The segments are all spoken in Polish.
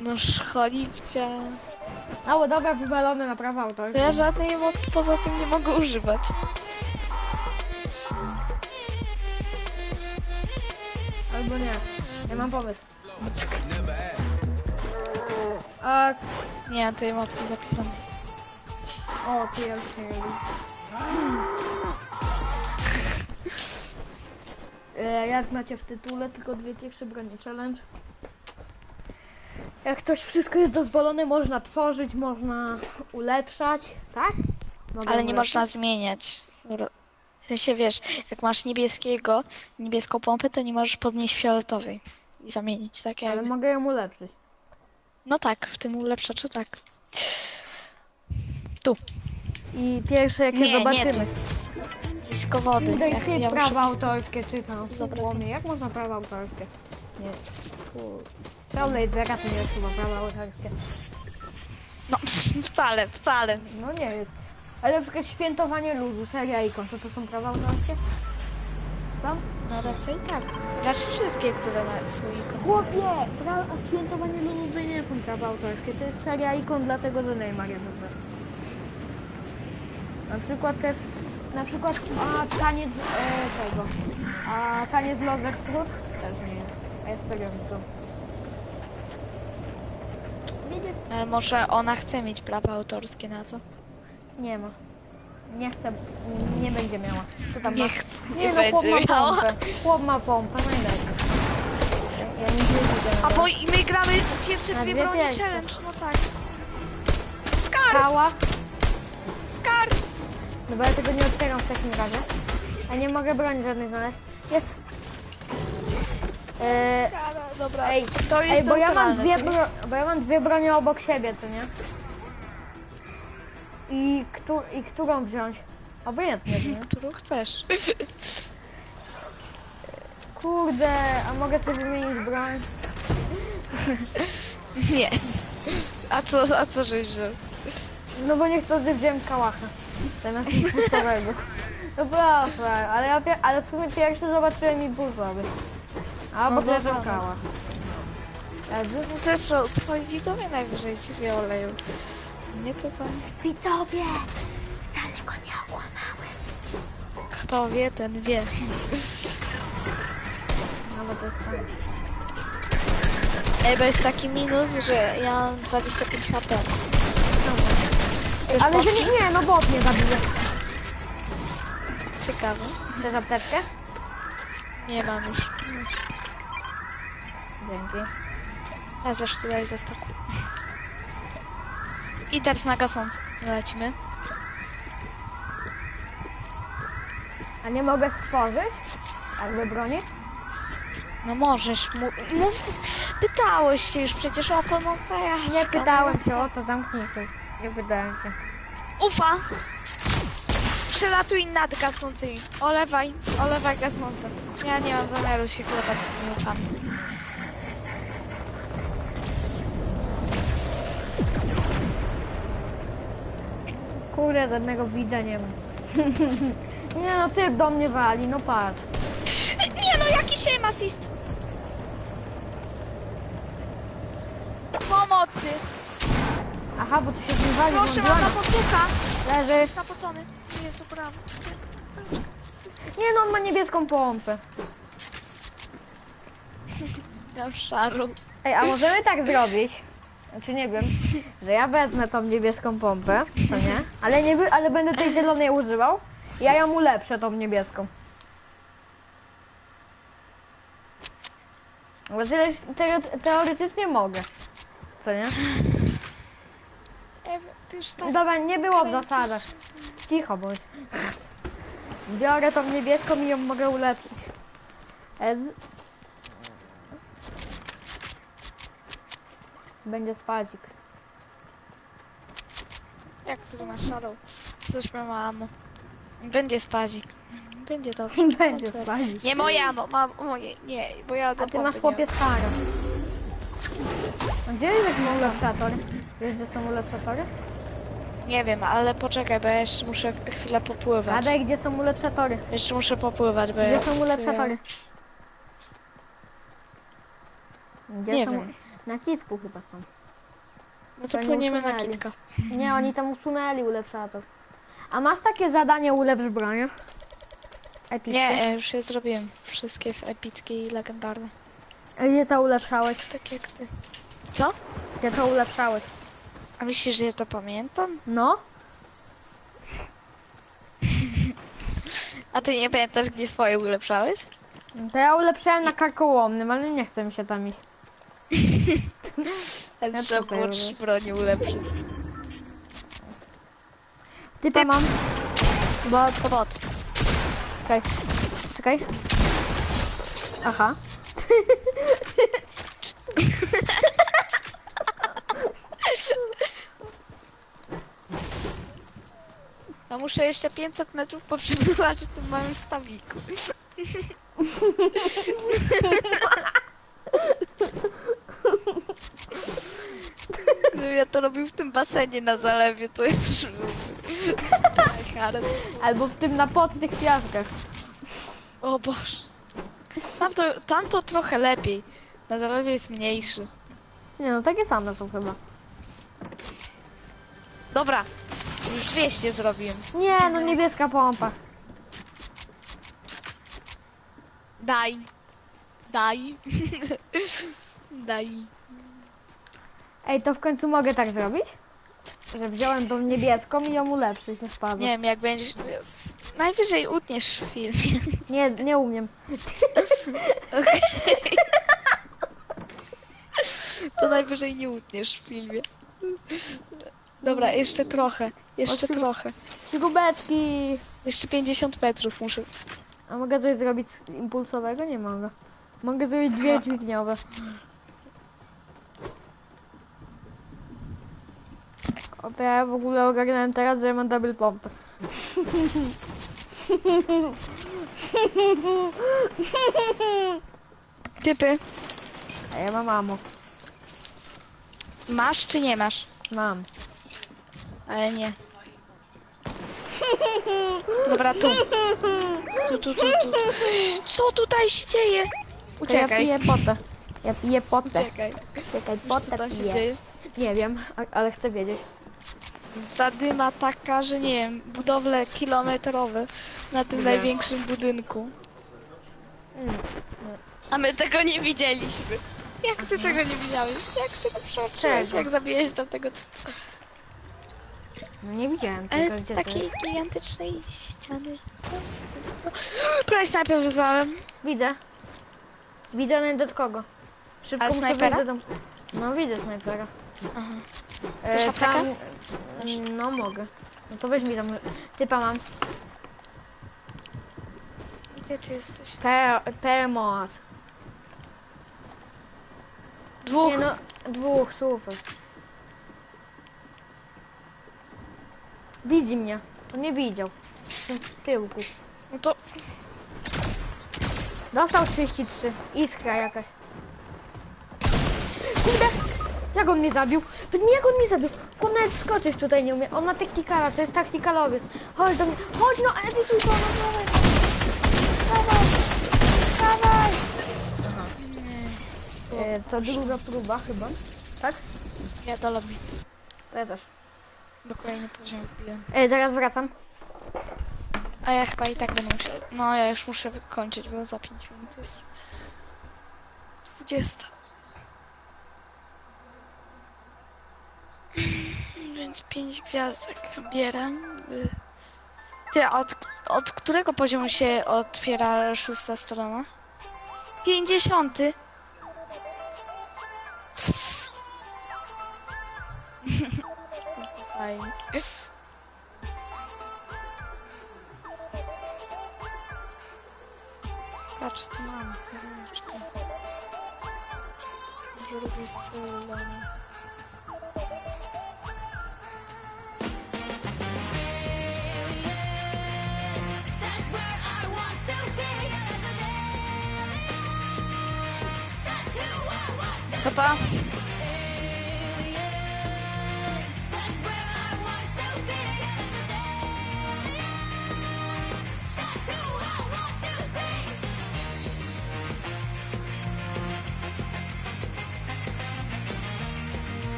No szcholipcia. Mało dobra, wywalone na prawo autorskie. Ja żadnej emotki poza tym nie mogę używać. Albo nie. Ja mam pomysł. A, Nie, tej emotki zapisane. o, ty. E, Jak macie w tytule, tylko dwie pierwsze bronie challenge. Jak coś wszystko jest dozwolone, można tworzyć, można ulepszać, tak? Mogę Ale nie ulepszyć? można zmieniać. W sensie wiesz, jak masz niebieskiego, niebieską pompę, to nie możesz podnieść fioletowej i zamienić, tak Ale jakby. mogę ją ulepszyć. No tak, w tym ulepszaczu tak. Tu, I pierwsze jakie Nie, nie zobaczymy. Blisko wody. Jak ty ja prawa autorskie czytam. Dobra. Łomie, jak można prawa autorskie? Nie. Pełnej zera to nie jest chyba prawa autorskie. No, wcale, wcale. No nie jest. Ale na przykład świętowanie ludu, seria ikon, to to są prawa autorskie? Są? No raczej tak. Raczej wszystkie, które mają swój ikon. Chłopie! Pra... a Świętowanie ludu to nie są prawa autorskie, to jest seria ikon dlatego, że Neymar jest. Na przykład też, na przykład, a taniec e, tego, a taniec Lover Fruit też nie jest, a jest serio ikon. Widzisz? Ale może ona chce mieć prawa autorskie na co? Nie ma. Nie chcę, nie będzie miała. Co tam Nie ma? chce, Nie, nie no, chłop będzie ma miała. pompę. Chłop ma pompę, najlepiej. Ja, ja nie widzę. A bo i my gramy pierwsze Na dwie dwie broni pierwsze. challenge, no tak. Skar! Skar! No bo ja tego nie otwieram w takim razie. A nie mogę broni żadnej znaleźć. Jest. Eee, dobra. ej, to jest ej, bo ja mam dwie, bro, bo ja mam dwie bronie obok siebie, to nie? I, któ, i którą wziąć? Obojętnie, to nie? Którą chcesz. Kurde, a mogę sobie wymienić broń? Nie. A co, a co żeś wziął? No bo niechcący wziąłem kałacha. Zamiast impulsowego. No proszę, ale ja pie- ale w sumie pierwszy zobaczyłem impulsowy. A No bo też dobra. Ale dużo- Zresztą twoi widzowie najwyżej ciebie oleją. Nie to tam. Widzowie! Wcale go nie okłamałem. Kto wie, ten wie. No bo to jest fajne. Ej, bo jest taki minus, że ja mam 25 HP. Chcesz Ale że nie, nie, no bot mnie zabije. Ciekawe. Chcesz apteczkę? Nie mam już. Dzięki. Ja też tutaj zastoku. I teraz na gasące. Lecimy. A nie mogę stworzyć? Jakby broni? No możesz mu... Mów... Pytałeś się już przecież o to, no weź. Nie pytałem się o to, zamknij się. Nie pytałem się. Ufa! Przelatuj nad gasnącymi. Olewaj, olewaj gasnące. Ja nie mam zamiaru się klepać z tymi ufami. Kurde, żadnego widza nie ma. nie no, typ do mnie wali, no patrz. Nie no, jaki aim assist! Pomocy! Aha, bo tu się zmywali Proszę, mam na podsuka! Leży. Jest napocony. Nie jest ubrany. Nie no, on ma niebieską pompę. Ja już szarą. Ej, a możemy tak zrobić? Znaczy nie wiem, że ja wezmę tą niebieską pompę, to nie? Ale nie ale będę tej zielonej używał. Ja ją ulepszę tą niebieską. Bo tyle, te, teoretycznie mogę. Co nie? Ty już tak... Dobra, nie było w kręcisz. zasadach. Cicho bądź. Biorę tą niebieską i ją mogę ulepszyć. Ez. Będzie spadzik. Jak co tu masz szarą? Coś ma mamo. Będzie spazik. Będzie dobrze. Będzie spadzik. Nie moja, mo, mam moje, nie, bo ja A ty masz chłopie staro. A gdzie jest jakiś ulepszator? Wiesz gdzie są ulepszatory? Nie, wiem, ale poczekaj, bo ja jeszcze muszę chwilę popływać. Gadaj gdzie są ulepszatory. Jeszcze muszę popływać, bo ja Gdzie są chcę- ulepszatory? Gdzie Nie są? wiem. Na kitku chyba są. No to To nie płyniemy na usunęli. kitka. Nie, oni tam usunęli ulepszator. A masz takie zadanie ulepsz broń? Epickie? Nie, ja już je zrobiłem. Wszystkie w epickie i legendarne. A Gdzie to ulepszałeś? Tak jak ty. Co? Gdzie to ulepszałeś? A myślisz, że ja to pamiętam? No? A ty nie pamiętasz, gdzie swoje ulepszałeś? To ja ulepszałem na karkołomnym, ale nie chce mi się tam iść. Ale Ja trzeba tutaj robię. trzy broni ulepszyć. Typa mam. Bo... To bot. Czekaj. Czekaj. Aha. Ja muszę jeszcze 500 metrów poprzebywać w tym małym stawiku. Gdybym ja to robił w tym basenie na zalewie, to już Tak, ale... Albo w tym na potnych piaskach. O Boże. Tam to, tam to trochę lepiej. Na zalewie jest mniejszy. Nie no, takie same są chyba. Dobra, już 200 zrobiłem. Nie, no niebieska pompa. Daj. Daj. Daj. Ej, to w końcu mogę tak zrobić? Że wziąłem tą niebieską i ją ulepszyć, nie spadło. Nie wiem, jak będziesz... s- Najwyżej utniesz w filmie. Nie, nie umiem. To najwyżej nie utniesz w filmie. Dobra, jeszcze trochę. Jeszcze Oczy- trochę. Śrubeczki! Jeszcze 50 metrów muszę. A mogę coś zrobić z impulsowego? Nie mogę. Mogę zrobić dwie dźwigniowe. O, to ja w ogóle ogarnąłem teraz, że ja mam double pompę. Typy, A ja mam ammo. masz czy nie masz? Mam. Ale nie. Dobra, tu. Tu, tu, tu, tu. Co tutaj się dzieje? To ja Uciekaj. piję potę. Ja piję potę. Uciekaj. Czekaj, Wiesz, co tam się piję. dzieje? Nie wiem, a- ale chcę wiedzieć. Zadyma taka, że nie wiem, budowle kilometrowe na tym największym budynku. Mm. A my tego nie widzieliśmy. Jak ty tego nie widziałeś? Jak ty to przeoczyłeś? Czego? Jak zabiłeś tam tego... nie widziałem Ale tego, gdzie to takiej gigantycznej ściany. Prawie snajper wyzwałem. Widzę. Widzę nawet do kogo. Szybko Ale muszę snajpera? do domu. No widzę snajpera. Aha. Chcesz E, aptekę? tam... No mogę. No to weź mi tam. Typa mam. Gdzie ty jesteś? Pe Permoat. Dwóch. Nie no, dwóch, super. Widzi mnie. To mnie widział. W tyłku. No to Dostał 33. Iskra jakaś. Kurde! Jak on mnie zabił? Powiedz mi, jak on mnie zabił? On nawet skoczyć tutaj nie umie. On ma taktikala, to jest taktykalowiec. Chodź do mnie. Chodź no, edytuj to, no dawaj. Dawaj. Dawaj. E, to druga próba chyba. Tak? ja do lobby. To ja też. Bo kolejny poziom wbiłem. E, zaraz wracam. A ja chyba i tak będę musiał. No ja już muszę wykończyć, bo za 5 minut jest 20. Więc 5 gwiazdek bieram. Ty, a od, od którego poziomu się otwiera szósta strona? 50. Cs. No to Fajnie. Patrz co mam. Ręczkę. Żurwi strzelony. That's where I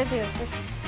Gdzie ty jesteś? E,